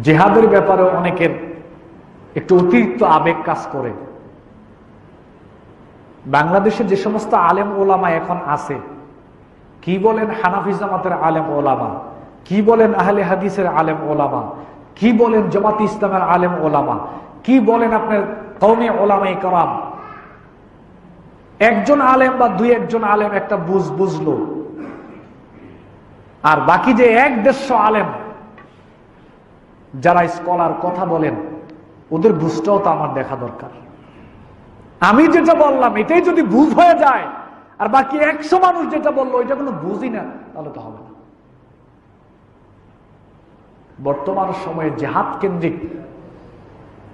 জেহাদের ব্যাপারে অনেকের একটু অতিরিক্ত আবেগ কাজ করে। বাংলাদেশে যে সমস্ত আলেম ওলামা এখন আছে, কি বলেন হানাফি জামাতের আলেম ওলামা? কি বলেন আহলে হাদিসের আলেম ওলামা? কি বলেন জমাত ইসলামের আলেম ওলামা? কি বলেন আপনার কৌমি ওলামাই কারাম? একজন আলেম বা দুই একজন আলেম একটা বুঝ বুঝলো। আর বাকি যে এক দেড়শো আলেম যারা স্কলার কথা বলেন, ওদের বুঝটাও তো আমার দেখা দরকার। আমি যেটা বললাম, এটাই যদি বুঝ হয়ে যায়, আর বাকি একশো মানুষ যেটা বলল এটা কোনো বুঝি না, তাহলে তো হবে না। বর্তমান সময়ে জেহাদ কেন্দ্রিক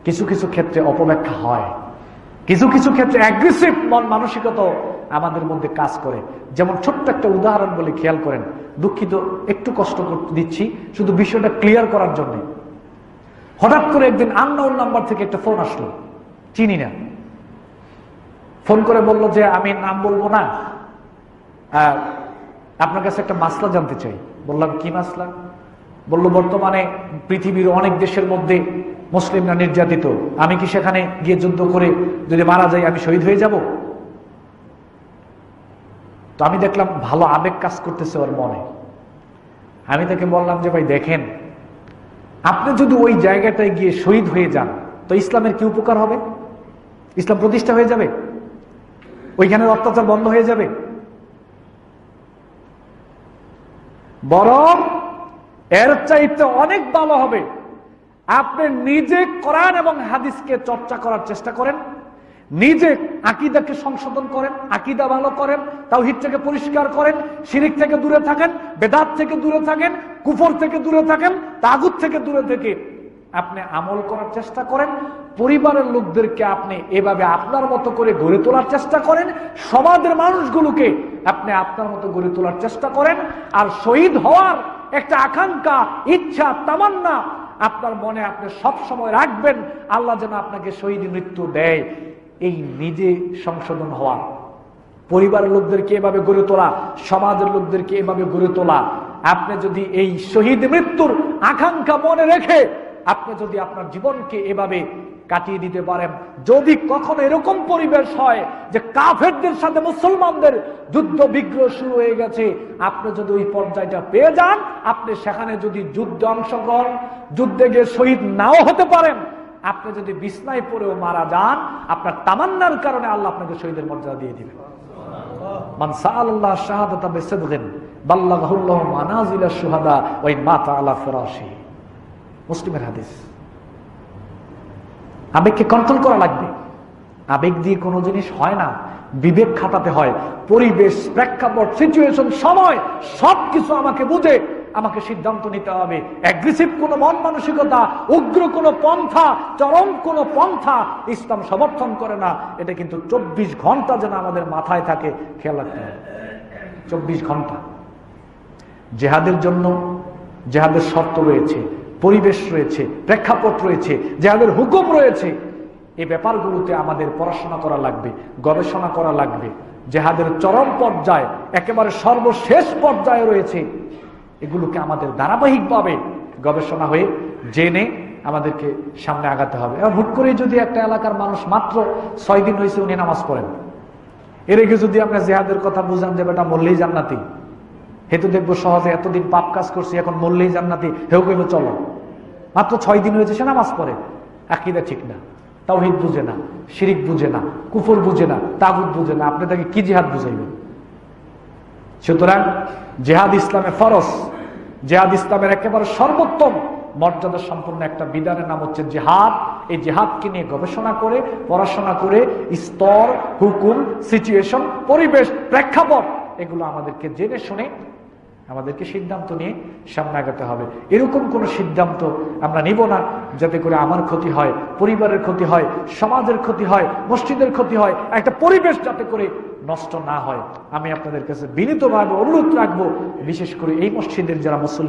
কিছু কিছু ক্ষেত্রে অপব্যাখ্যা হয়, কিছু কিছু ক্ষেত্রে অ্যাগ্রেসিভ মন মানসিকতা আমাদের মধ্যে কাজ করে। যেমন ছোট্ট একটা উদাহরণ বলে খেয়াল করেন, দুঃখিত, একটু কষ্ট করতে দিচ্ছি, শুধু বিষয়টা ক্লিয়ার করার জন্য। হঠাৎ করে একদিন আননোন নাম্বার থেকে একটা ফোন আসলো। চিনি না। ফোন করে বলল যে, আমি নাম বলব না। আপনার কাছে একটা মাসলা জানতে চাই। বললাম, কি মাসলা? বলল, বর্তমানে পৃথিবীর অনেক দেশের মধ্যে মুসলিমরা নির্যাতিত। আমি কি সেখানে গিয়ে যুদ্ধ করে যদি মারা যাই আমি শহীদ হয়ে যাব? তো আমি দেখলাম, ভালো আবেগ কাজ করতেছে ওর মনে। আমি তাকে বললাম যে, ভাই, দেখেন আপনি যদি ওই জায়গাটায় গিয়ে শহীদ হয়ে যান, তো ইসলামের কি উপকার হবে? ইসলাম প্রতিষ্ঠা হয়ে যাবে? ওইখানে অত্যাচার বন্ধ হয়ে যাবে? বরং এর চাইতে অনেক ভালো হবে। আপনি নিজে কোরআন এবং হাদিসকে চর্চা করার চেষ্টা করেন। নিজে আকিদাকে সংশোধন করেন, আকিদা ভালো করেন তাওহিদ থেকে পরিষ্কার করেন, শিরিক থেকে দূরে থাকেন, বেদাত থেকে দূরে থাকেন, কুফর থেকে দূরে থাকেন, তাগুত থেকে দূরে থেকে আপনি আমল করার চেষ্টা করেন, পরিবারের লোকদেরকে আপনি এভাবে আপনার মতো করে গড়ে তোলার চেষ্টা করেন, সমাজের মানুষগুলোকে আপনি আপনার মতো গড়ে তোলার চেষ্টা করেন, আর শহীদ হওয়ার একটা আকাঙ্ক্ষা, ইচ্ছা, তামান্না আপনার মনে আপনি সব সময় রাখবেন, আল্লাহ যেন আপনাকে শহীদ মৃত্যু দেয়। এই নিজে সংশোধন হওয়া। পরিবারের লোকদেরকে এভাবে গড়ে তোলা, সমাজের লোকদেরকে এভাবে গড়ে তোলা। আপনি যদি এই শহীদ মৃত্যুর আকাঙ্ক্ষা মনে রেখে আপনি যদি আপনার জীবনকে এভাবে কাটিয়ে দিতে পারেন, যদি কখনো এরকম পরিবেশ হয় যে কাফেরদের সাথে মুসলমানদের যুদ্ধ বিগ্রহ শুরু হয়ে গেছে, আপনি যদি ওই পর্যায়টা পেয়ে যান, আপনি সেখানে যদি যুদ্ধে অংশগ্রহণ, যুদ্ধে গিয়ে শহীদ নাও হতে পারেন আপনি যদি বিছনায় পড়েও মারা যান, আপনার তামান্নার কারণে আল্লাহ আপনাকে শহীদের মর্যাদা দিয়ে দিবেন। হাদিস। আবেগকে কন্ট্রোল করা লাগবে। আবেগ দিয়ে কোনো জিনিস হয় না। বিবেক খাটাতে হয়। পরিবেশ, প্রেক্ষাপট সিচুয়েশন সময়, সবকিছু আমাকে বুঝে আমাকে সিদ্ধান্ত নিতে হবে। অ্যাগ্রেসিভ কোনো মন মানসিকতা, উগ্র কোনো পন্থা, চরম কোনো পন্থা ইসলাম সমর্থন করে না। এটা কিন্তু চব্বিশ ঘণ্টা যেন আমাদের মাথায় থাকে, খেয়াল রাখতে হবে। চব্বিশ ঘণ্টা। জেহাদের জন্য জেহাদের শর্ত রয়েছে, পরিবেশ রয়েছে, প্রেক্ষাপট রয়েছে, জেহাদের হুকুম রয়েছে। এই ব্যাপারগুলোতে আমাদের পড়াশোনা করা লাগবে, গবেষণা করা লাগবে। জেহাদের চরম পর্যায়ে, একেবারে সর্বশেষ পর্যায়ে রয়েছে। এগুলোকে আমাদের ধারাবাহিকভাবে গবেষণা হয়ে জেনে আমাদেরকে সামনে আগাতে হবে। এবার হুট করে যদি একটা এলাকার মানুষ মাত্র ছয় দিন হয়েছে উনি নামাজ পড়েন। এর আগে যদি আপনার জেহাদের কথা বুঝান যে বেটা মরলেই জান্নাতি। হেতু দেখব সহজে এতদিন পাপ কাজ করছি, এখন মরলেই জান্নাতি। হেউ কইব চলো। মাত্র ছয় দিন হয়েছে সে নামাজ পড়ে। আকিদা ঠিক না। তাওহিদ বুঝে না, শিরিক বুঝে না, কুফর বুঝে না তাগুদ বুঝে না। আপনি তাকে কি জেহাদ বুঝাইবেন? সুতরাং জেহাদ ইসলামে ফরস জেহাদ ইসলামের একেবারে সর্বোত্তম মর্যাদা সম্পূর্ণ একটা বিধানের নাম হচ্ছে জেহাদ। এই জেহাদকে নিয়ে গবেষণা করে, পড়াশোনা করে, স্তর, হুকুম সিচুয়েশন পরিবেশ, প্রেক্ষাপট, এগুলো আমাদেরকে জেনে শুনে আমাদেরকে সিদ্ধান্ত নিয়ে সামনে আগাতে হবে। এরকম কোন সিদ্ধান্ত আমরা নিব না, যাতে করে আমার ক্ষতি হয়, পরিবারের ক্ষতি হয়, সমাজের ক্ষতি হয়, মসজিদের ক্ষতি হয়, একটা পরিবেশ যাতে করে নষ্ট না হয়। আমি আপনাদের কাছে বিনীতভাবে অনুরোধ রাখব, বিশেষ করে এই মসজিদের যারা মুসলিম